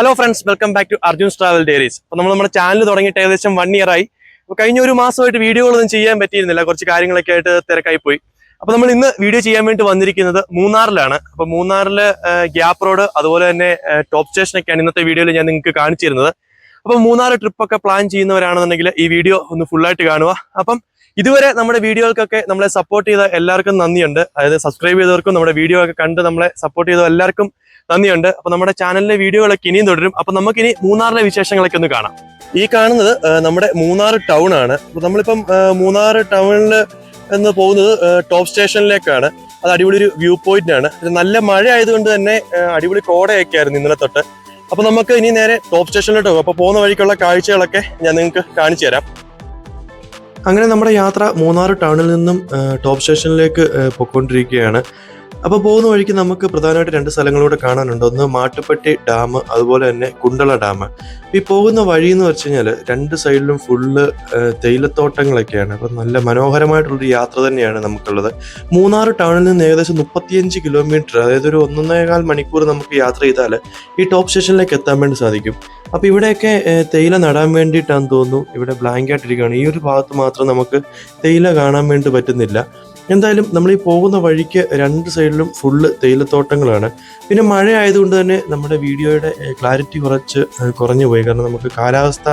Hello friends welcome back to Arjun travel diaries അപ്പോൾ നമ്മൾ നമ്മുടെ ചാനൽ തുടങ്ങിയിട്ട് ഏകദേശം വൺ ഇയർ ആയി. അപ്പോൾ കഴിഞ്ഞ ഒരു മാസമായിട്ട് വീഡിയോകളൊന്നും ചെയ്യാൻ പറ്റിയിരുന്നില്ല. കുറച്ച് കാര്യങ്ങളൊക്കെ ആയിട്ട് തിരക്കായി പോയി. അപ്പോൾ നമ്മൾ ഇന്ന് വീഡിയോ ചെയ്യാൻ വേണ്ടി വന്നിരിക്കുന്നത് മൂന്നാറിലാണ്. അപ്പോൾ മൂന്നാറിൽ ഗ്യാപ്പ് റോഡ് അതുപോലെ തന്നെ ടോപ്പ് സ്റ്റേഷനൊക്കെയാണ് ഇന്നത്തെ വീഡിയോയിൽ ഞാൻ നിങ്ങൾക്ക് കാണിച്ചിരുന്നത്. അപ്പോൾ മൂന്നാർ ട്രിപ്പൊക്കെ പ്ലാൻ ചെയ്യുന്നവരാണെന്നുണ്ടെങ്കിൽ ഈ വീഡിയോ ഒന്ന് ഫുള്ളായിട്ട് കാണുക. അപ്പം ഇതുവരെ നമ്മുടെ വീഡിയോകൾക്കൊക്കെ നമ്മളെ സപ്പോർട്ട് ചെയ്ത എല്ലാവർക്കും നന്ദിയുണ്ട്. അതായത് സബ്സ്ക്രൈബ് ചെയ്തവർക്കും നമ്മുടെ വീഡിയോ ഒക്കെ കണ്ട് നമ്മളെ സപ്പോർട്ട് ചെയ്ത എല്ലാവർക്കും നന്ദിയുണ്ട്. അപ്പൊ നമ്മുടെ ചാനലിലെ വീഡിയോകളൊക്കെ ഇനിയും തുടരും. അപ്പൊ നമുക്കിനി മൂന്നാറിലെ വിശേഷങ്ങളൊക്കെ ഒന്ന് കാണാം. ഈ കാണുന്നത് നമ്മുടെ മൂന്നാർ ടൗൺ ആണ്. നമ്മളിപ്പം മൂന്നാർ ടൗണിൽ എന്ന് പോകുന്നത് ടോപ്പ് സ്റ്റേഷനിലേക്കാണ് അത് അടിപൊളി ഒരു വ്യൂ പോയിന്റ് ആണ്. നല്ല മഴ ആയതുകൊണ്ട് തന്നെ അടിപൊളി കോടയൊക്കെ ആയിരുന്നു ഇന്നലെ തൊട്ട്. അപ്പൊ നമുക്ക് ഇനി നേരെ ടോപ്പ് സ്റ്റേഷനിലോട്ട് പോകും. അപ്പൊ പോകുന്ന വഴിക്കുള്ള കാഴ്ചകളൊക്കെ ഞാൻ നിങ്ങൾക്ക് കാണിച്ചു തരാം. അങ്ങനെ നമ്മുടെ യാത്ര മൂന്നാർ ടൗണിൽ നിന്നും ടോപ്പ് സ്റ്റേഷനിലേക്ക് പൊയ്ക്കൊണ്ടിരിക്കുകയാണ്. അപ്പോൾ പോകുന്ന വഴിക്ക് നമുക്ക് പ്രധാനമായിട്ട് രണ്ട് സ്ഥലങ്ങളിലൂടെ കാണാനുണ്ട്. ഒന്ന് മാട്ടുപ്പെട്ടി ഡാം അതുപോലെ തന്നെ കുണ്ടള ഡാം. ഈ പോകുന്ന വഴി എന്ന് വെച്ച് കഴിഞ്ഞാൽ രണ്ട് സൈഡിലും ഫുള്ള് തേയിലത്തോട്ടങ്ങളൊക്കെയാണ്. അപ്പം നല്ല മനോഹരമായിട്ടുള്ളൊരു യാത്ര തന്നെയാണ് നമുക്കുള്ളത്. മൂന്നാർ ടൗണിൽ നിന്ന് ഏകദേശം മുപ്പത്തിയഞ്ച് കിലോമീറ്റർ അതായത് ഒരു ഒന്നൊന്നേകാൽ മണിക്കൂർ നമുക്ക് യാത്ര ചെയ്താൽ ഈ ടോപ്പ് സ്റ്റേഷനിലേക്ക് എത്താൻ വേണ്ടി സാധിക്കും. അപ്പോൾ ഇവിടെയൊക്കെ തേയില നടാൻ വേണ്ടിയിട്ടാന്ന് തോന്നുന്നു. ഇവിടെ ബ്ലാങ്ക് ആയിട്ടിരിക്കുകയാണ്. ഈ ഒരു ഭാഗത്ത് മാത്രം നമുക്ക് തേയില കാണാൻ വേണ്ടി പറ്റുന്നില്ല. എന്തായാലും നമ്മൾ ഈ പോകുന്ന വഴിക്ക് രണ്ട് സൈഡിലും ഫുള്ള് തേയിലത്തോട്ടങ്ങളാണ്. പിന്നെ മഴ ആയതുകൊണ്ട് തന്നെ നമ്മുടെ വീഡിയോയുടെ ക്ലാരിറ്റി കുറച്ച് കുറഞ്ഞു പോയി. കാരണം നമുക്ക് കാലാവസ്ഥ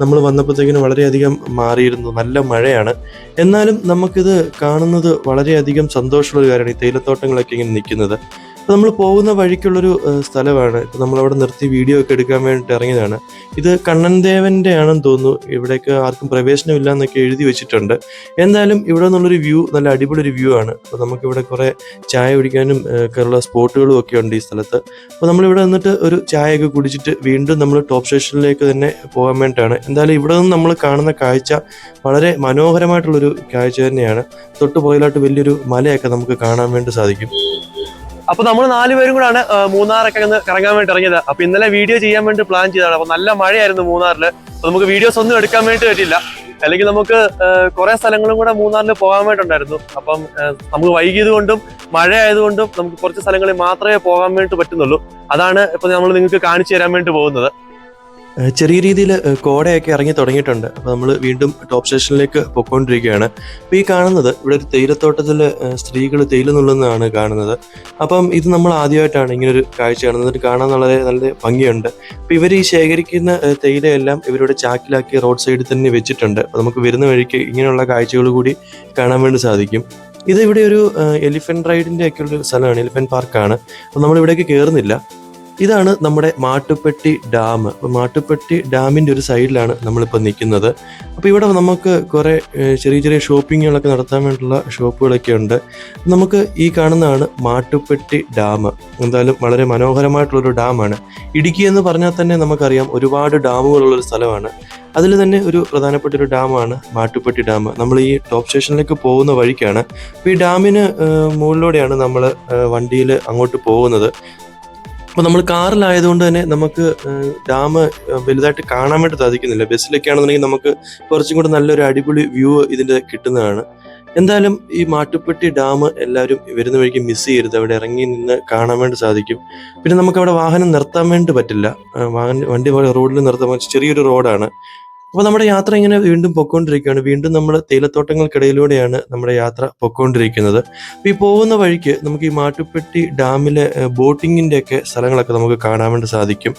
നമ്മൾ വന്നപ്പോഴത്തേക്കിന് വളരെയധികം മാറിയിരുന്നു. നല്ല മഴയാണ്. എന്നാലും നമുക്കിത് കാണുന്നത് വളരെയധികം സന്തോഷമുള്ള ഒരു കാര്യമാണ് ഈ തേയിലത്തോട്ടങ്ങളൊക്കെ ഇങ്ങനെ നിൽക്കുന്നത്. അപ്പോൾ നമ്മൾ പോകുന്ന വഴിക്കുള്ളൊരു സ്ഥലമാണ്. ഇപ്പോൾ നമ്മളവിടെ നിർത്തി വീഡിയോ ഒക്കെ എടുക്കാൻ വേണ്ടിയിട്ട് ഇറങ്ങിയതാണ്. ഇത് കണ്ണൻ ദേവന്റെ ആണെന്ന് തോന്നുന്നു. ഇവിടേക്ക് ആർക്കും പ്രവേശനമില്ല എന്നൊക്കെ എഴുതി വെച്ചിട്ടുണ്ട്. എന്തായാലും ഇവിടെ നിന്നുള്ളൊരു വ്യൂ നല്ല അടിപൊളി ഒരു വ്യൂ ആണ്. അപ്പോൾ നമുക്കിവിടെ കുറേ ചായ കുടിക്കാനും ഒക്കെയുള്ള സ്പോട്ടുകളും ഒക്കെ ഉണ്ട് ഈ സ്ഥലത്ത്. അപ്പോൾ നമ്മളിവിടെ നിന്നിട്ട് ഒരു ചായയൊക്കെ കുടിച്ചിട്ട് വീണ്ടും നമ്മൾ ടോപ്പ് സ്റ്റേഷനിലേക്ക് തന്നെ പോകാൻ വേണ്ടിയിട്ടാണ് എന്തായാലും ഇവിടെ നിന്ന് നമ്മൾ കാണുന്ന കാഴ്ച വളരെ മനോഹരമായിട്ടുള്ളൊരു കാഴ്ച തന്നെയാണ്. തൊട്ട് വലിയൊരു മലയൊക്കെ നമുക്ക് കാണാൻ വേണ്ടി സാധിക്കും. അപ്പൊ നമ്മൾ നാലുപേരും കൂടാണ് മൂന്നാറൊക്കെ ഒന്ന് കറങ്ങാൻ വേണ്ടി ഇറങ്ങിയത്. അപ്പൊ ഇന്നലെ വീഡിയോ ചെയ്യാൻ വേണ്ടി പ്ലാൻ ചെയ്തതാണ്. അപ്പൊ നല്ല മഴയായിരുന്നു മൂന്നാറിൽ അപ്പൊ നമുക്ക് വീഡിയോസ് ഒന്നും എടുക്കാൻ വേണ്ടി പറ്റില്ല അല്ലെങ്കിൽ നമുക്ക് കുറെ സ്ഥലങ്ങളും കൂടെ മൂന്നാറിൽ പോകാൻ വേണ്ടിയിട്ടുണ്ടായിരുന്നു അപ്പം നമുക്ക് വൈകിയത് കൊണ്ടും മഴ ആയതുകൊണ്ടും നമുക്ക് കുറച്ച് സ്ഥലങ്ങളിൽ മാത്രമേ പോകാൻ വേണ്ടി പറ്റുന്നുള്ളൂ. അതാണ് ഇപ്പൊ നമ്മൾ നിങ്ങൾക്ക് കാണിച്ചു തരാൻ വേണ്ടി പോകുന്നത്. ചെറിയ രീതിയിൽ കോടയൊക്കെ ഇറങ്ങി തുടങ്ങിയിട്ടുണ്ട്. അപ്പോൾ നമ്മൾ വീണ്ടും ടോപ്പ് സ്റ്റേഷനിലേക്ക് പൊയ്ക്കൊണ്ടിരിക്കുകയാണ്. അപ്പോൾ ഈ കാണുന്നത് ഇവിടെ ഒരു തേയിലത്തോട്ടത്തിൽ സ്ത്രീകൾ തേയില നുള്ളുന്നതാണ് കാണുന്നത്. അപ്പം ഇത് നമ്മൾ ആദ്യമായിട്ടാണ് ഇങ്ങനൊരു കാഴ്ച കാണുന്നത്. കാണാൻ വളരെ നല്ല ഭംഗിയുണ്ട്. അപ്പോൾ ഇവർ ഈ ശേഖരിക്കുന്ന തേയിലയെല്ലാം ഇവരുടെ ചാക്കിലാക്കി റോഡ് സൈഡിൽ തന്നെ വെച്ചിട്ടുണ്ട്. അപ്പോൾ നമുക്ക് വരുന്ന വഴിക്ക് ഇങ്ങനെയുള്ള കാഴ്ചകൾ കൂടി കാണാൻ വേണ്ടി സാധിക്കും. ഇത് ഇവിടെ ഒരു എലിഫന്റ് റൈഡിന്റെ ഒക്കെ ഒരു സ്ഥലമാണ്. എലിഫന്റ് പാർക്കാണ്. അപ്പോൾ നമ്മൾ ഇവിടേക്ക് കയറുന്നില്ല. ഇതാണ് നമ്മുടെ മാട്ടുപ്പെട്ടി ഡാം. അപ്പോൾ മാട്ടുപ്പെട്ടി ഡാമിന്റെ ഒരു സൈഡിലാണ് നമ്മളിപ്പോൾ നിൽക്കുന്നത്. അപ്പോൾ ഇവിടെ നമുക്ക് കുറേ ചെറിയ ചെറിയ ഷോപ്പിങ്ങുകളൊക്കെ നടത്താൻ വേണ്ടിയുള്ള ഷോപ്പുകളൊക്കെ ഉണ്ട്. നമുക്ക് ഈ കാണുന്നതാണ് മാട്ടുപ്പെട്ടി ഡാം. എന്തായാലും വളരെ മനോഹരമായിട്ടുള്ളൊരു ഡാമാണ്. ഇടുക്കി എന്ന് പറഞ്ഞാൽ തന്നെ നമുക്കറിയാം ഒരുപാട് ഡാമുകളുള്ളൊരു സ്ഥലമാണ്. അതിൽ തന്നെ ഒരു പ്രധാനപ്പെട്ട ഒരു ഡാമാണ് മാട്ടുപ്പെട്ടി ഡാം. നമ്മൾ ഈ ടോപ്പ് സ്റ്റേഷനിലേക്ക് പോകുന്ന വഴിക്കാണ്. അപ്പോൾ ഈ ഡാമിന് മുകളിലൂടെയാണ് നമ്മൾ വണ്ടിയിൽ അങ്ങോട്ട് പോകുന്നത്. അപ്പോൾ നമ്മൾ കാറിലായതുകൊണ്ട് തന്നെ നമുക്ക് ഡാം വലുതായിട്ട് കാണാൻ വേണ്ടി സാധിക്കുന്നില്ല. ബസ്സിലൊക്കെ ആണെന്നുണ്ടെങ്കിൽ നമുക്ക് കുറച്ചും കൂടെ നല്ലൊരു അടിപൊളി വ്യൂ ഇതിന്റെ കിട്ടുന്നതാണ്. എന്തായാലും ഈ മാട്ടുപ്പെട്ടി ഡാം എല്ലാവരും വരുന്ന വഴിക്ക് മിസ് ചെയ്യരുത്. അവിടെ ഇറങ്ങി നിന്ന് കാണാൻ വേണ്ടി സാധിക്കും. പിന്നെ നമുക്ക് അവിടെ വാഹനം നിർത്താൻ വേണ്ടി പറ്റില്ല. വാഹനം വണ്ടി റോഡിൽ നിർത്താൻ ചെറിയൊരു റോഡാണ്. അപ്പോൾ നമ്മുടെ യാത്ര ഇങ്ങനെ വീണ്ടും പൊക്കോണ്ടിരിക്കുകയാണ്. വീണ്ടും നമ്മൾ തേയിലത്തോട്ടങ്ങൾക്കിടയിലൂടെയാണ് നമ്മുടെ യാത്ര പൊക്കോണ്ടിരിക്കുന്നത്. അപ്പോൾ ഈ പോകുന്ന വഴിക്ക് നമുക്ക് ഈ മാട്ടുപ്പെട്ടി ഡാമിലെ ബോട്ടിങ്ങിന്റെ ഒക്കെ സ്ഥലങ്ങളൊക്കെ നമുക്ക് കാണാൻ വേണ്ടി സാധിക്കും.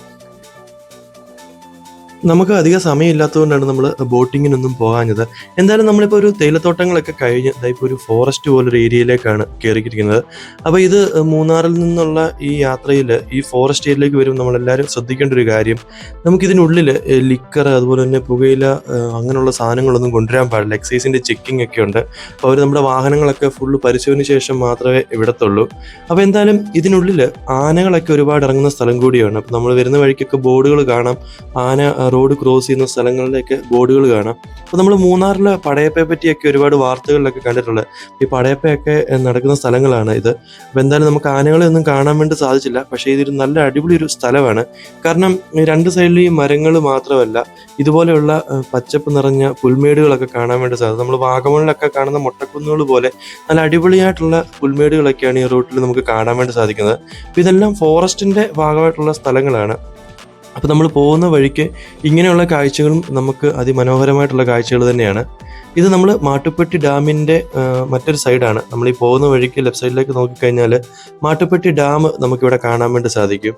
നമുക്ക് അധികം സമയമില്ലാത്തതുകൊണ്ടാണ് നമ്മൾ ബോട്ടിങ്ങിനൊന്നും പോകാഞ്ഞത്. എന്തായാലും നമ്മളിപ്പോൾ ഒരു തേയിലത്തോട്ടങ്ങളൊക്കെ കഴിഞ്ഞ് ഇപ്പോൾ ഒരു ഫോറസ്റ്റ് പോലൊരു ഏരിയയിലേക്കാണ് കയറിയിരിക്കുന്നത് അപ്പോൾ ഇത് മൂന്നാറിൽ നിന്നുള്ള ഈ യാത്രയിൽ ഈ ഫോറസ്റ്റ് ഏരിയയിലേക്ക് വരും നമ്മളെല്ലാവരും ശ്രദ്ധിക്കേണ്ട ഒരു കാര്യം നമുക്കിതിനുള്ളിൽ ലിക്കർ അതുപോലെ തന്നെ പുകയില അങ്ങനെയുള്ള സാധനങ്ങളൊന്നും കൊണ്ടുവരാൻ പാടില്ല. എക്സൈസിന്റെ ചെക്കിംഗ് ഒക്കെ ഉണ്ട്. അപ്പോൾ അവർ നമ്മുടെ വാഹനങ്ങളൊക്കെ ഫുള്ള് പരിശോധന ശേഷം മാത്രമേ ഇവിടത്തുള്ളൂ. അപ്പോൾ എന്തായാലും ഇതിനുള്ളിൽ ആനകളൊക്കെ ഒരുപാട് ഇറങ്ങുന്ന സ്ഥലം കൂടിയാണ്. അപ്പോൾ നമ്മൾ വരുന്ന വഴിക്കൊക്കെ ബോർഡുകൾ കാണാം. ആന റോഡ് ക്രോസ് ചെയ്യുന്ന സ്ഥലങ്ങളിലൊക്കെ ബോർഡുകൾ കാണാം. അപ്പോൾ നമ്മൾ മൂന്നാറിലെ പടയപ്പയെ പറ്റിയൊക്കെ ഒരുപാട് വാർത്തകളിലൊക്കെ കണ്ടിട്ടുള്ളത് ഈ പടയപ്പയൊക്കെ നടക്കുന്ന സ്ഥലങ്ങളാണ് ഇത്. അപ്പോൾ എന്തായാലും നമുക്ക് ആനകളെ ഒന്നും കാണാൻ വേണ്ടി സാധിച്ചില്ല. പക്ഷേ ഇതൊരു നല്ല അടിപൊളി ഒരു സ്ഥലമാണ്. കാരണം രണ്ട് സൈഡിലും ഈ മരങ്ങൾ മാത്രമല്ല ഇതുപോലെയുള്ള പച്ചപ്പ് നിറഞ്ഞ പുൽമേടുകളൊക്കെ കാണാൻ വേണ്ടി സാധിക്കും. നമ്മൾ വാഗമണിലൊക്കെ കാണുന്ന മൊട്ടക്കുന്നുകൾ പോലെ നല്ല അടിപൊളിയായിട്ടുള്ള പുൽമേടുകളൊക്കെയാണ് ഈ റൂട്ടിൽ നമുക്ക് കാണാൻ വേണ്ടി സാധിക്കുന്നത്. ഇതെല്ലാം ഫോറസ്റ്റിന്റെ ഭാഗമായിട്ടുള്ള സ്ഥലങ്ങളാണ്. അപ്പോൾ നമ്മൾ പോകുന്ന വഴിക്ക് ഇങ്ങനെയുള്ള കാഴ്ചകളും നമുക്ക് അതിമനോഹരമായിട്ടുള്ള കാഴ്ചകൾ തന്നെയാണ്. ഇത് നമ്മൾ മാട്ടുപ്പെട്ടി ഡാമിന്റെ മറ്റൊരു സൈഡാണ്. നമ്മൾ ഈ പോകുന്ന വഴിക്ക് ലെഫ്റ്റ് സൈഡിലേക്ക് നോക്കിക്കഴിഞ്ഞാൽ മാട്ടുപ്പെട്ടി ഡാം നമുക്കിവിടെ കാണാൻ വേണ്ടി സാധിക്കും.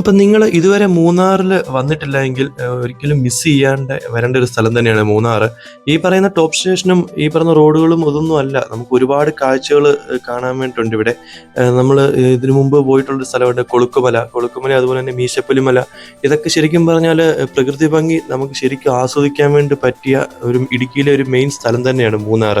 അപ്പം നിങ്ങൾ ഇതുവരെ മൂന്നാറിൽ വന്നിട്ടില്ല എങ്കിൽ ഒരിക്കലും മിസ് ചെയ്യാണ്ട് വരേണ്ട ഒരു സ്ഥലം തന്നെയാണ് മൂന്നാർ ഈ പറയുന്ന ടോപ്പ് സ്റ്റേഷനും ഈ പറയുന്ന റോഡുകളും ഇതൊന്നും അല്ല. നമുക്ക് ഒരുപാട് കാഴ്ചകൾ കാണാൻ വേണ്ടിയിട്ടുണ്ട് ഇവിടെ. നമ്മൾ ഇതിനു മുമ്പ് പോയിട്ടുള്ള സ്ഥലമുണ്ട് കൊളുക്കുമല. കൊളുക്കുമല അതുപോലെ തന്നെ മീശപ്പുലിമല. ഇതൊക്കെ ശരിക്കും പറഞ്ഞാൽ പ്രകൃതി ഭംഗി നമുക്ക് ശരിക്കും ആസ്വദിക്കാൻ വേണ്ടി പറ്റിയ ഒരു ഇടുക്കിയിലെ ഒരു മെയിൻ സ്ഥലം തന്നെയാണ് മൂന്നാർ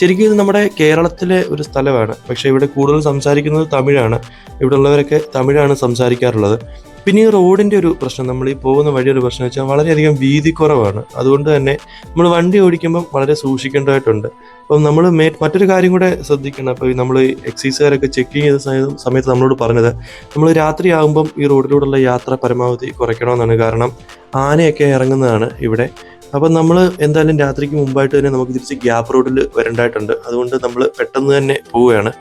ശരിക്കും ഇത് നമ്മുടെ കേരളത്തിലെ ഒരു സ്ഥലമാണ്. പക്ഷേ ഇവിടെ കൂടുതൽ സംസാരിക്കുന്നത് തമിഴാണ്. ഇവിടെ ഉള്ളവരൊക്കെ തമിഴാണ് സംസാരിക്കാറുള്ളത്. പിന്നെ ഈ റോഡിന്റെ ഒരു പ്രശ്നം നമ്മൾ ഈ പോകുന്ന വഴിയൊരു പ്രശ്നം വെച്ചാൽ വളരെയധികം വീതി കുറവാണ് അതുകൊണ്ട് തന്നെ നമ്മൾ വണ്ടി ഓടിക്കുമ്പം വളരെ സൂക്ഷിക്കേണ്ടതായിട്ടുണ്ട്. അപ്പം നമ്മൾ മേ മറ്റൊരു കാര്യം കൂടെ ശ്രദ്ധിക്കണം. അപ്പോൾ നമ്മൾ എക്സൈസുകാരൊക്കെ ചെക്കിങ് ചെയ്ത സമയത്ത് സമയത്ത് നമ്മളോട് പറഞ്ഞത് നമ്മൾ രാത്രിയാകുമ്പം ഈ റോഡിലൂടെയുള്ള യാത്ര പരമാവധി കുറയ്ക്കണമെന്നാണ്. കാരണം ആനയൊക്കെ ഇറങ്ങുന്നതാണ് ഇവിടെ. അപ്പം നമ്മൾ എന്തായാലും രാത്രിക്ക് മുമ്പായിട്ട് തന്നെ നമുക്ക് തിരിച്ച് ഗ്യാപ്പ് റോഡിൽ വരേണ്ടതായിട്ടുണ്ട്. അതുകൊണ്ട് നമ്മൾ പെട്ടെന്ന് തന്നെ പോവുകയാണ്.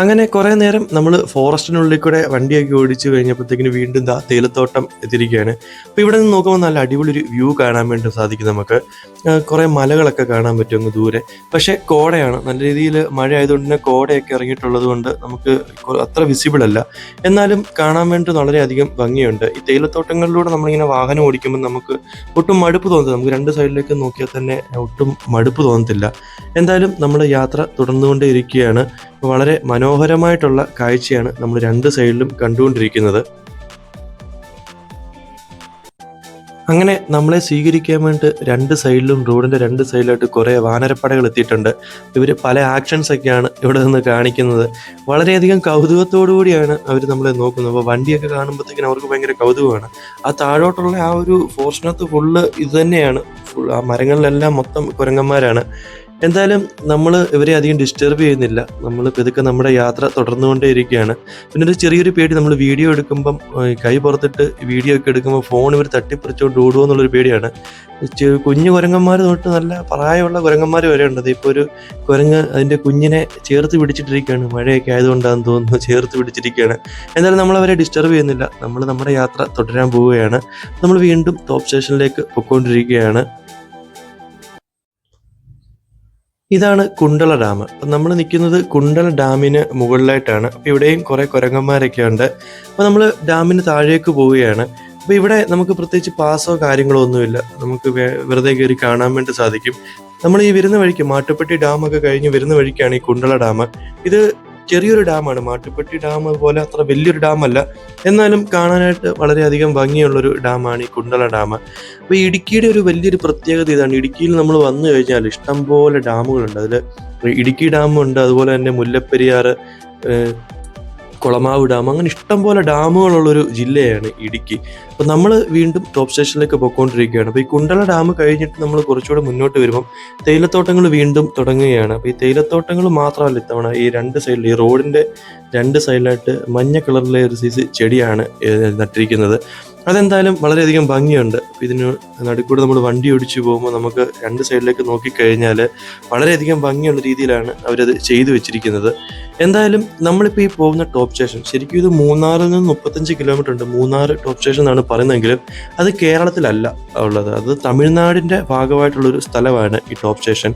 അങ്ങനെ കുറേ നേരം നമ്മൾ ഫോറസ്റ്റിനുള്ളിൽ കൂടെ വണ്ടിയൊക്കെ ഓടിച്ചു കഴിഞ്ഞപ്പോഴത്തേക്കിന് വീണ്ടും ദാ തേയിലത്തോട്ടം എത്തിയിരിക്കുകയാണ്. അപ്പോൾ ഇവിടെ നിന്ന് നോക്കുമ്പോൾ നല്ല അടിപൊളി ഒരു വ്യൂ കാണാൻ വേണ്ടി സാധിക്കും നമുക്ക്. കുറേ മലകളൊക്കെ കാണാൻ പറ്റും അങ്ങ് ദൂരെ. പക്ഷേ കോടയാണ്. നല്ല രീതിയിൽ മഴ ആയതുകൊണ്ട് തന്നെ കോടയൊക്കെ ഇറങ്ങിയിട്ടുള്ളത് കൊണ്ട് നമുക്ക് അത്ര വിസിബിൾ അല്ല. എന്നാലും കാണാൻ വേണ്ടി വളരെയധികം ഭംഗിയുണ്ട്. ഈ തേയിലത്തോട്ടങ്ങളിലൂടെ നമ്മളിങ്ങനെ വാഹനം ഓടിക്കുമ്പോൾ നമുക്ക് ഒട്ടും മടുപ്പ് തോന്നുന്നത് നമുക്ക് രണ്ട് സൈഡിലേക്ക് നോക്കിയാൽ തന്നെ ഒട്ടും മടുപ്പ് തോന്നത്തില്ല. എന്തായാലും നമ്മൾ യാത്ര തുടർന്നുകൊണ്ടേ ഇരിക്കുകയാണ് വളരെ മനോഹരമായിട്ടുള്ള കാഴ്ചയാണ് നമ്മൾ രണ്ട് സൈഡിലും കണ്ടുകൊണ്ടിരിക്കുന്നത്. അങ്ങനെ നമ്മളെ സ്വീകരിക്കാൻ വേണ്ടി രണ്ട് സൈഡിലും റോഡിന്റെ രണ്ട് സൈഡിലായിട്ട് കുറേ വാനരപ്പടകൾ എത്തിയിട്ടുണ്ട്. ഇവർ പല ആക്ഷൻസ് ഒക്കെയാണ് ഇവിടെ നിന്ന് കാണിക്കുന്നത്. വളരെയധികം കൂടിയാണ് അവർ നമ്മളെ നോക്കുന്നത്. അപ്പോൾ വണ്ടിയൊക്കെ കാണുമ്പോഴത്തേക്കിനും അവർക്ക് ഭയങ്കര കൗതുകമാണ്. ആ താഴോട്ടുള്ള ആ ഒരു ഫോർഷനകത്ത് ഫുള്ള് ഇത് തന്നെയാണ്. ഫുൾ ആ മരങ്ങളിലെല്ലാം മൊത്തം കുരങ്ങന്മാരാണ്. എന്തായാലും നമ്മൾ ഇവരെ അധികം ഡിസ്റ്റർബ് ചെയ്യുന്നില്ല. നമ്മൾ പെതുക്കെ നമ്മുടെ യാത്ര തുടർന്നുകൊണ്ടേയിരിക്കുകയാണ്. പിന്നെ ഒരു ചെറിയൊരു പേടി നമ്മൾ വീഡിയോ എടുക്കുമ്പം കൈ പുറത്തിട്ട് വീഡിയോ ഒക്കെ എടുക്കുമ്പോൾ ഫോൺ ഇവർ തട്ടിപ്പറിച്ചുകൊണ്ട് ഓടുമോ എന്നുള്ളൊരു പേടിയാണ്. കുഞ്ഞു കുരങ്ങന്മാർ തൊട്ട് നല്ല പ്രായമുള്ള കുരങ്ങന്മാർ വരെ ഉണ്ടത് ഇപ്പോൾ ഒരു കുരങ്ങ് അതിന്റെ കുഞ്ഞിനെ ചേർത്ത് പിടിച്ചിട്ടിരിക്കുകയാണ്. മഴയൊക്കെ ആയതുകൊണ്ടാണെന്ന് തോന്നുന്നു ചേർത്ത് പിടിച്ചിരിക്കുകയാണ്. എന്തായാലും നമ്മൾ അവരെ ഡിസ്റ്റർബ് ചെയ്യുന്നില്ല. നമ്മൾ നമ്മുടെ യാത്ര തുടരാൻ പോവുകയാണ്. നമ്മൾ വീണ്ടും ടോപ്പ് സ്റ്റേഷനിലേക്ക് പൊയ്ക്കൊണ്ടിരിക്കുകയാണ് ഇതാണ് കുണ്ടള ഡാം. അപ്പം നമ്മൾ നിൽക്കുന്നത് കുണ്ടള ഡാമിന് മുകളിലായിട്ടാണ്. അപ്പോൾ ഇവിടെയും കുറേ കുരങ്ങന്മാരൊക്കെ ഉണ്ട്. അപ്പോൾ നമ്മൾ ഡാമിന് താഴേക്ക് പോവുകയാണ്. അപ്പോൾ ഇവിടെ നമുക്ക് പ്രത്യേകിച്ച് പാസോ കാര്യങ്ങളോ ഒന്നുമില്ല. നമുക്ക് വെറുതെ കയറി കാണാൻ വേണ്ടി സാധിക്കും. നമ്മൾ ഈ വരുന്ന വഴിക്ക് മാട്ടുപ്പെട്ടി ഡാമൊക്കെ കഴിഞ്ഞ് വരുന്ന വഴിക്കാണ് ഈ കുണ്ടള ഡാം. ഇത് ചെറിയൊരു ഡാമാണ് മാട്ടുപ്പെട്ടി ഡാം പോലെ അത്ര വലിയൊരു ഡാമല്ല. എന്നാലും കാണാനായിട്ട് വളരെയധികം ഭംഗിയുള്ളൊരു ഡാമാണ് ഈ കുണ്ടള ഡാം. അപ്പോൾ ഇടുക്കിയുടെ ഒരു വലിയൊരു പ്രത്യേകത ഇതാണ്. ഇടുക്കിയിൽ നമ്മൾ വന്നു കഴിഞ്ഞാൽ ഇഷ്ടംപോലെ ഡാമുകളുണ്ട്. അതിൽ ഇടുക്കി ഡാമുണ്ട് അതുപോലെ തന്നെ മുല്ലപ്പെരിയാർ കുളമാവ് ഡാം അങ്ങനെ ഇഷ്ടം ഇഷ്ടംപോലെ ഡാമുകളുള്ളൊരു ജില്ലയാണ് ഇടുക്കി. അപ്പോൾ നമ്മൾ വീണ്ടും ടോപ്പ് സ്റ്റേഷനിലേക്ക് പോയിക്കൊണ്ടിരിക്കുകയാണ്. അപ്പോൾ ഈ കുണ്ടള ഡാം കഴിഞ്ഞിട്ട് നമ്മൾ കുറച്ചുകൂടെ മുന്നോട്ട് വരുമ്പം തേയിലത്തോട്ടങ്ങൾ വീണ്ടും തുടങ്ങുകയാണ്. അപ്പോൾ ഈ തേയിലത്തോട്ടങ്ങൾ മാത്രമല്ല ഇത്തവണ ഈ രണ്ട് സൈഡിൽ ഈ റോഡിന്റെ രണ്ട് സൈഡിലായിട്ട് മഞ്ഞ കളറിലെ ഒരു സൈസ് ചെടിയാണ് നട്ടിരിക്കുന്നത്. അതെന്തായാലും വളരെയധികം ഭംഗിയുണ്ട്. ഇതിന് നടുക്കൂടെ നമ്മൾ വണ്ടി ഓടിച്ചു പോകുമ്പോൾ നമുക്ക് രണ്ട് സൈഡിലേക്ക് നോക്കിക്കഴിഞ്ഞാൽ വളരെയധികം ഭംഗിയുള്ള രീതിയിലാണ് അവരത് ചെയ്തു വെച്ചിരിക്കുന്നത്. എന്തായാലും നമ്മളിപ്പോൾ ഈ പോകുന്ന ടോപ്പ് സ്റ്റേഷൻ ശരിക്കും ഇത് മൂന്നാറിൽ നിന്ന് മുപ്പത്തഞ്ച് കിലോമീറ്റർ ഉണ്ട്. മൂന്നാർ ടോപ്പ് സ്റ്റേഷൻ എന്നാണ് പറയുന്നതെങ്കിലും അത് കേരളത്തിലല്ല ഉള്ളത്. അത് തമിഴ്നാടിന്റെ ഭാഗമായിട്ടുള്ളൊരു സ്ഥലമാണ് ഈ ടോപ്പ് സ്റ്റേഷൻ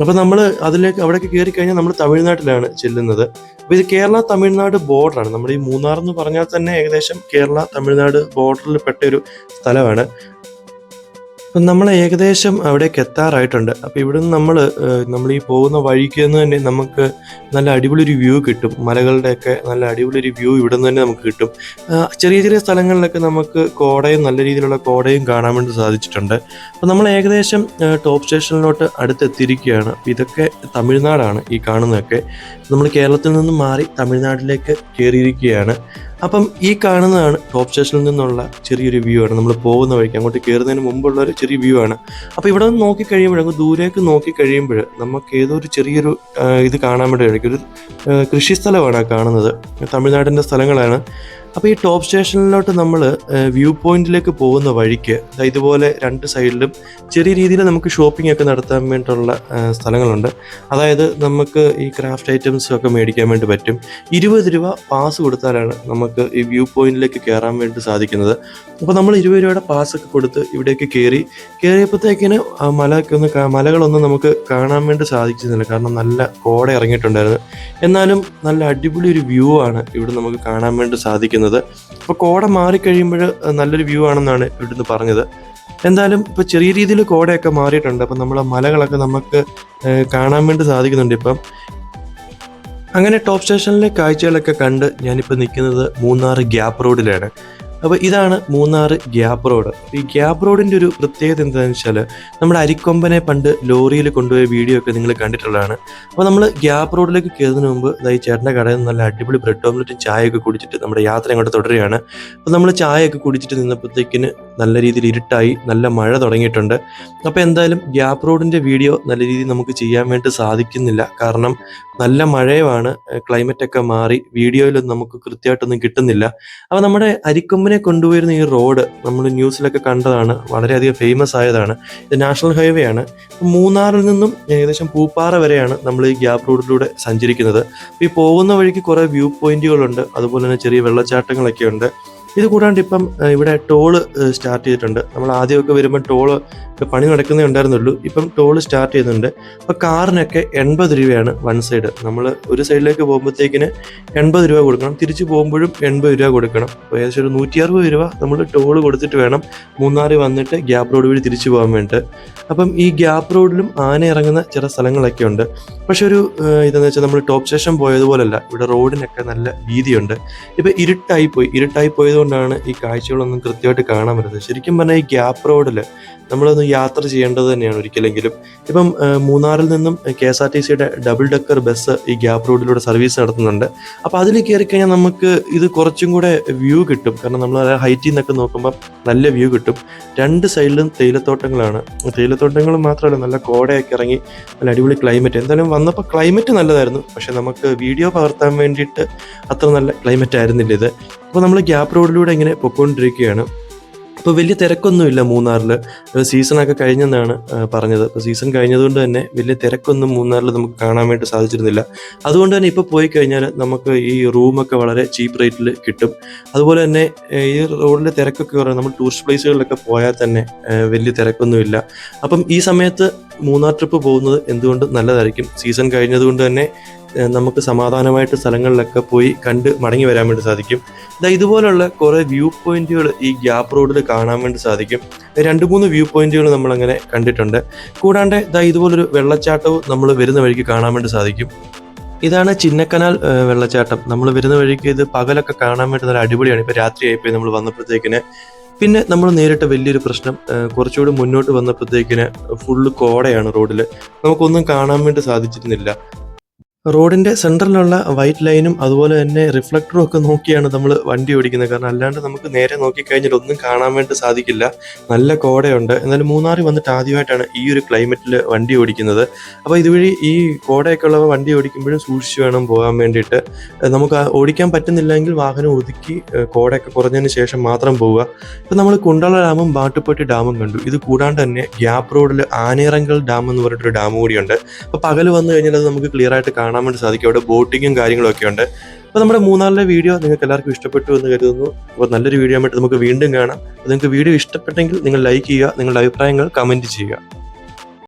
അപ്പോൾ നമ്മൾ അതിലേക്ക് അവിടേക്ക് കയറി കഴിഞ്ഞാൽ നമ്മൾ തമിഴ്നാട്ടിലാണ് ചെല്ലുന്നത്. അപ്പോൾ ഇത് കേരള തമിഴ്നാട് ബോർഡറാണ് നമ്മൾ ഈ മൂന്നാർ എന്ന് പറഞ്ഞാൽ തന്നെ ഏകദേശം കേരള തമിഴ്നാട് ബോർഡറിൽ പെട്ട ഒരു സ്ഥലമാണ്. നമ്മൾ ഏകദേശം അവിടേക്ക് എത്താറായിട്ടുണ്ട്. അപ്പോൾ ഇവിടുന്ന് നമ്മൾ നമ്മൾ ഈ പോകുന്ന വഴിക്ക് നിന്ന് തന്നെ നമുക്ക് നല്ല അടിപൊളി ഒരു വ്യൂ കിട്ടും. മലകളുടെയൊക്കെ നല്ല അടിപൊളി ഒരു വ്യൂ ഇവിടെ നിന്ന് തന്നെ നമുക്ക് കിട്ടും. ചെറിയ ചെറിയ സ്ഥലങ്ങളിലൊക്കെ നമുക്ക് കോടയും നല്ല രീതിയിലുള്ള കോടയും കാണാൻ വേണ്ടി സാധിച്ചിട്ടുണ്ട്. അപ്പോൾ നമ്മൾ ഏകദേശം ടോപ്പ് സ്റ്റേഷനിലോട്ട് അടുത്തെത്തിയിരിക്കുകയാണ്. അപ്പോൾ ഇതൊക്കെ തമിഴ്നാടാണ് ഈ കാണുന്നതൊക്കെ. നമ്മൾ കേരളത്തിൽ നിന്നും മാറി തമിഴ്നാട്ടിലേക്ക് കയറിയിരിക്കുകയാണ്. അപ്പം ഈ കാണുന്നതാണ് ടോപ്പ് സ്റ്റേഷനിൽ നിന്നുള്ള ചെറിയൊരു വ്യൂ ആണ്. നമ്മൾ പോകുന്ന വഴിക്ക് അങ്ങോട്ട് കയറുന്നതിന് മുമ്പുള്ള ഒരു ചെറിയ വ്യൂ ആണ്. അപ്പോൾ ഇവിടെ നിന്ന് നോക്കി കഴിയുമ്പോൾ ദൂരേക്ക് നോക്കി കഴിയുമ്പോൾ നമുക്ക് ഏതോ ഒരു ചെറിയൊരു ഇത് കാണാൻ വേണ്ടി ഒരു കൃഷി സ്ഥലമാണ് കാണുന്നത്. തമിഴ്നാടിന്റെ സ്ഥലങ്ങളാണ്. അപ്പോൾ ഈ ടോപ്പ് സ്റ്റേഷനിലോട്ട് നമ്മൾ വ്യൂ പോയിന്റിലേക്ക് പോകുന്ന വഴിക്ക് ഇതുപോലെ രണ്ട് സൈഡിലും ചെറിയ രീതിയിൽ നമുക്ക് ഷോപ്പിംഗ് ഒക്കെ നടത്താൻ വേണ്ടിയിട്ടുള്ള സ്ഥലങ്ങളുണ്ട്. അതായത് നമുക്ക് ഈ ക്രാഫ്റ്റ് ഐറ്റംസ് ഒക്കെ മേടിക്കാൻ വേണ്ടി പറ്റും. ഇരുപത് രൂപ പാസ് കൊടുത്താലാണ് നമുക്ക് ഈ വ്യൂ പോയിന്റിലേക്ക് കയറാൻ വേണ്ടി സാധിക്കുന്നത്. അപ്പോൾ നമ്മൾ ഇരുപത് രൂപയുടെ പാസ് ഒക്കെ കൊടുത്ത് ഇവിടേക്ക് കയറി കയറിയപ്പോഴത്തേക്കിന് ഒന്ന് മലകളൊന്നും നമുക്ക് കാണാൻ വേണ്ടി സാധിക്കുന്നില്ല കാരണം നല്ല കോട ഇറങ്ങിയിട്ടുണ്ടായിരുന്നു. എന്നാലും നല്ല അടിപൊളി ഒരു വ്യൂ ആണ് ഇവിടെ നമുക്ക് കാണാൻ വേണ്ടി സാധിക്കുന്നത്. അപ്പോൾ കോട മാറിക്കഴിയുമ്പോൾ നല്ലൊരു വ്യൂ ആണെന്നാണ് ഇവിടുന്ന് പറഞ്ഞത്. എന്തായാലും ഇപ്പോൾ ചെറിയ രീതിയിൽ കോടയൊക്കെ മാറിയിട്ടുണ്ട്. അപ്പം നമ്മളെ മലകളൊക്കെ നമുക്ക് കാണാൻ വേണ്ടി സാധിക്കുന്നുണ്ട് ഇപ്പം. അങ്ങനെ ടോപ്പ് സ്റ്റേഷനിലെ കാഴ്ചകളൊക്കെ കണ്ട് ഞാനിപ്പോൾ നിൽക്കുന്നത് മൂന്നാർ ഗ്യാപ്പ് റോഡിലാണ്. അപ്പോൾ ഇതാണ് മൂന്നാർ ഗ്യാപ് റോഡ്. ഈ ഗ്യാപ് റോഡിന്റെ ഒരു പ്രത്യേകത എന്താണെന്ന് വെച്ചാൽ നമ്മുടെ അരിക്കൊമ്പനെ പണ്ട് ലോറിയിൽ കൊണ്ടുപോയ വീഡിയോ ഒക്കെ നിങ്ങൾ കണ്ടിട്ടുള്ളതാണ്. അപ്പോൾ നമ്മൾ ഗ്യാപ് റോഡിലേക്ക് കയറുന്നതിന് മുമ്പ് ഈ ചേട്ടന്റെ കടയിൽ നിന്ന് നല്ല അടിപൊളി ബ്രെഡ് ഓംലെറ്റും ചായയൊക്കെ കുടിച്ചിട്ട് നമ്മുടെ യാത്ര അങ്ങോട്ട് തുടരുകയാണ്. അപ്പോൾ നമ്മൾ ചായയൊക്കെ കുടിച്ചിട്ട് നിന്നപ്പോഴത്തേക്കിന് നല്ല രീതിയിൽ ഇരുട്ടായി നല്ല മഴ തുടങ്ങിയിട്ടുണ്ട്. അപ്പോൾ എന്തായാലും ഗ്യാപ്പ് റോഡിന്റെ വീഡിയോ നല്ല രീതിയിൽ നമുക്ക് ചെയ്യാൻ വേണ്ടി സാധിക്കുന്നില്ല. കാരണം നല്ല മഴയുമാണ് ക്ലൈമറ്റ് ഒക്കെ മാറി വീഡിയോയിലൊന്നും നമുക്ക് കൃത്യമായിട്ടൊന്നും കിട്ടുന്നില്ല. അപ്പോൾ നമ്മുടെ അരിക്കൊമ്പനെ കൊണ്ടുപോയിരുന്ന ഈ റോഡ് നമ്മൾ ന്യൂസിലൊക്കെ കണ്ടതാണ് വളരെയധികം ഫേമസ് ആയതാണ്. ഇത് നാഷണൽ ഹൈവേ ആണ്. മൂന്നാറിൽ നിന്നും ഏകദേശം പൂപ്പാറ വരെയാണ് നമ്മൾ ഈ ഗ്യാപ് റോഡിലൂടെ സഞ്ചരിക്കുന്നത്. ഈ പോകുന്ന വഴിക്ക് കുറേ വ്യൂ പോയിന്റുകളുണ്ട് അതുപോലെ തന്നെ ചെറിയ വെള്ളച്ചാട്ടങ്ങളൊക്കെ ഉണ്ട് ഇത് കൂടാണ്ട് ഇപ്പം ഇവിടെ ടോൾ സ്റ്റാർട്ട് ചെയ്തിട്ടുണ്ട്. നമ്മൾ ആദ്യമൊക്കെ വരുമ്പോൾ ടോൾ പണി നടക്കുന്നേ ഉണ്ടായിരുന്നുള്ളൂ. ഇപ്പം ടോൾ സ്റ്റാർട്ട് ചെയ്യുന്നുണ്ട്. അപ്പോൾ കാറിനൊക്കെ എൺപത് രൂപയാണ് വൺ സൈഡ് നമ്മൾ ഒരു സൈഡിലേക്ക് പോകുമ്പോഴത്തേക്കിന് എൺപത് രൂപ കൊടുക്കണം. തിരിച്ചു പോകുമ്പോഴും എൺപത് രൂപ കൊടുക്കണം. അപ്പോൾ ഏകദേശം ഒരു നൂറ്റി അറുപത് രൂപ നമ്മൾ ടോൾ കൊടുത്തിട്ട് വേണം മൂന്നാറിൽ വന്നിട്ട് ഗ്യാപ്പ് റോഡ് വഴി തിരിച്ചു പോകാൻ വേണ്ടിയിട്ട്. അപ്പം ഈ ഗ്യാപ്പ് റോഡിലും ആന ഇറങ്ങുന്ന ചില സ്ഥലങ്ങളൊക്കെ ഉണ്ട്. പക്ഷെ ഒരു ഇതെന്ന് വെച്ചാൽ നമ്മൾ ടോപ്പ് സ്റ്റേഷൻ പോയതുപോലല്ല. ഇവിടെ റോഡിനൊക്കെ നല്ല വീതിയുണ്ട്. ഇപ്പം ഇരുട്ടായി പോയി ഇരുട്ടായി പോയതുകൊണ്ടാണ് ഈ കാഴ്ചകളൊന്നും കൃത്യമായിട്ട് കാണാൻ പറ്റുന്നത്. ശരിക്കും പറഞ്ഞാൽ ഈ ഗ്യാപ്പ് റോഡിൽ നമ്മളൊന്ന് യാത്ര ചെയ്യേണ്ടത് തന്നെയാണ് ഒരിക്കലെങ്കിലും. ഇപ്പം മൂന്നാറിൽ നിന്നും കെ എസ് ആർ ടി സിയുടെ ഡബിൾ ഡെക്കർ ബസ് ഈ ഗ്യാപ്പ് റോഡിലൂടെ സർവീസ് നടത്തുന്നുണ്ട്. അപ്പോൾ അതിൽ കയറി കഴിഞ്ഞാൽ നമുക്ക് ഇത് കുറച്ചും കൂടെ വ്യൂ കിട്ടും. കാരണം നമ്മൾ ഹൈറ്റിൽ നിന്നൊക്കെ നോക്കുമ്പോൾ നല്ല വ്യൂ കിട്ടും. രണ്ട് സൈഡിലും തേയിലത്തോട്ടങ്ങളാണ്. തേയിലത്തോട്ടങ്ങൾ മാത്രമല്ല നല്ല കോടയൊക്കെ ഇറങ്ങി നല്ല അടിപൊളി ക്ലൈമറ്റ്. എന്തായാലും വന്നപ്പോൾ ക്ലൈമറ്റ് നല്ലതായിരുന്നു. പക്ഷെ നമുക്ക് വീഡിയോ പകർത്താൻ വേണ്ടിയിട്ട് അത്ര നല്ല ക്ലൈമറ്റ് ആയിരുന്നില്ല ഇത്. അപ്പോൾ നമ്മൾ ഗ്യാപ്പ് റോഡിലൂടെ ഇങ്ങനെ പൊയ്ക്കൊണ്ടിരിക്കുകയാണ് ഇപ്പോൾ വലിയ തിരക്കൊന്നുമില്ല മൂന്നാറിൽ സീസണൊക്കെ കഴിഞ്ഞെന്നാണ് പറഞ്ഞത്. അപ്പോൾ സീസൺ കഴിഞ്ഞതുകൊണ്ട് തന്നെ വലിയ തിരക്കൊന്നും മൂന്നാറിൽ നമുക്ക് കാണാൻ വേണ്ടി സാധിച്ചിരുന്നില്ല. അതുകൊണ്ട് തന്നെ ഇപ്പോൾ പോയി കഴിഞ്ഞാൽ നമുക്ക് ഈ റൂമൊക്കെ വളരെ ചീപ്പ് റേറ്റിൽ കിട്ടും. അതുപോലെ തന്നെ ഈ റോഡിലെ തിരക്കൊക്കെ പറയുന്നത് നമ്മൾ ടൂറിസ്റ്റ് പ്ലേസുകളിലൊക്കെ പോയാൽ തന്നെ വലിയ തിരക്കൊന്നുമില്ല. അപ്പം ഈ സമയത്ത് മൂന്നാർ ട്രിപ്പ് പോകുന്നത് എന്തുകൊണ്ട് നല്ലതായിരിക്കും? സീസൺ കഴിഞ്ഞതുകൊണ്ട് തന്നെ നമുക്ക് സമാധാനമായിട്ട് സ്ഥലങ്ങളിലൊക്കെ പോയി കണ്ട് മടങ്ങി വരാൻ വേണ്ടി സാധിക്കും. ദാ ഇതുപോലുള്ള കുറേ വ്യൂ പോയിന്റുകൾ ഈ ഗ്യാപ്പ് റോഡിൽ കാണാൻ വേണ്ടി സാധിക്കും. രണ്ട് മൂന്ന് വ്യൂ പോയിന്റുകൾ നമ്മൾ അങ്ങനെ കണ്ടിട്ടുണ്ട്. കൂടാണ്ട് ഇതാ ഇതുപോലൊരു വെള്ളച്ചാട്ടവും നമ്മൾ വരുന്ന വഴിക്ക് കാണാൻ വേണ്ടി സാധിക്കും. ഇതാണ് ചിന്നക്കനാൽ വെള്ളച്ചാട്ടം. നമ്മൾ വരുന്ന വഴിക്ക് ഇത് പകലൊക്കെ കാണാൻ വേണ്ടി നല്ല അടിപൊളിയാണ്. ഇപ്പൊ രാത്രിയായിപ്പോയി നമ്മൾ വന്നപ്പോഴത്തേക്കിന്. പിന്നെ നമ്മൾ നേരിട്ട വലിയൊരു പ്രശ്നം കുറച്ചുകൂടി മുന്നോട്ട് വന്നപ്പോഴത്തേക്കിന് ഫുള്ള് കോടയാണ് റോഡിൽ നമുക്കൊന്നും കാണാൻ വേണ്ടി സാധിച്ചിരുന്നില്ല. റോഡിന്റെ സെന്ററിലുള്ള വൈറ്റ് ലൈനും അതുപോലെ തന്നെ റിഫ്ലക്ടറും ഒക്കെ നോക്കിയാണ് നമ്മൾ വണ്ടി ഓടിക്കുന്നത്. കാരണം അല്ലാണ്ട് നമുക്ക് നേരെ നോക്കിക്കഴിഞ്ഞാൽ ഒന്നും കാണാൻ വേണ്ടി സാധിക്കില്ല. നല്ല കോടയുണ്ട്. എന്നാലും മൂന്നാറിൽ വന്നിട്ട് ആദ്യമായിട്ടാണ് ഈ ഒരു ക്ലൈമറ്റിൽ വണ്ടി ഓടിക്കുന്നത്. അപ്പോൾ ഇതുവഴി ഈ കോടയൊക്കെ ഉള്ളവ വണ്ടി ഓടിക്കുമ്പോഴും സൂക്ഷിച്ച് വേണം പോകാൻ വേണ്ടിയിട്ട്. നമുക്ക് ഓടിക്കാൻ പറ്റുന്നില്ലെങ്കിൽ വാഹനം ഒതുക്കി കോടയൊക്കെ കുറഞ്ഞതിന് ശേഷം മാത്രം പോവുക. ഇപ്പം നമ്മൾ കുണ്ടള ഡാമും ബാട്ടുപ്പെട്ടി ഡാമും കണ്ടു. ഇത് കൂടാണ്ട് തന്നെ ഗ്യാപ്പ് റോഡിൽ ആനേറങ്കൽ ഡാം എന്ന് പറഞ്ഞിട്ടൊരു ഡാം കൂടിയുണ്ട്. അപ്പോൾ പകൽ വന്നു കഴിഞ്ഞാൽ അത് നമുക്ക് ക്ലിയർ ആയിട്ട് കാണാൻ വേണ്ടി സാധിക്കും. അവിടെ ബോട്ടിങ്ങും കാര്യങ്ങളും ഒക്കെ ഉണ്ട്. അപ്പോൾ നമ്മുടെ മൂന്നാറിലെ വീഡിയോ നിങ്ങൾക്ക് എല്ലാവർക്കും ഇഷ്ടപ്പെട്ടു എന്ന് കരുതുന്നു. അപ്പോൾ നല്ലൊരു വീഡിയോ ആയിട്ട് നമുക്ക് വീണ്ടും കാണാം. അപ്പോൾ നിങ്ങൾക്ക് വീഡിയോ ഇഷ്ടപ്പെട്ടെങ്കിൽ നിങ്ങൾ ലൈക്ക് ചെയ്യുക നിങ്ങളുടെ അഭിപ്രായങ്ങൾ കമന്റ് ചെയ്യുക.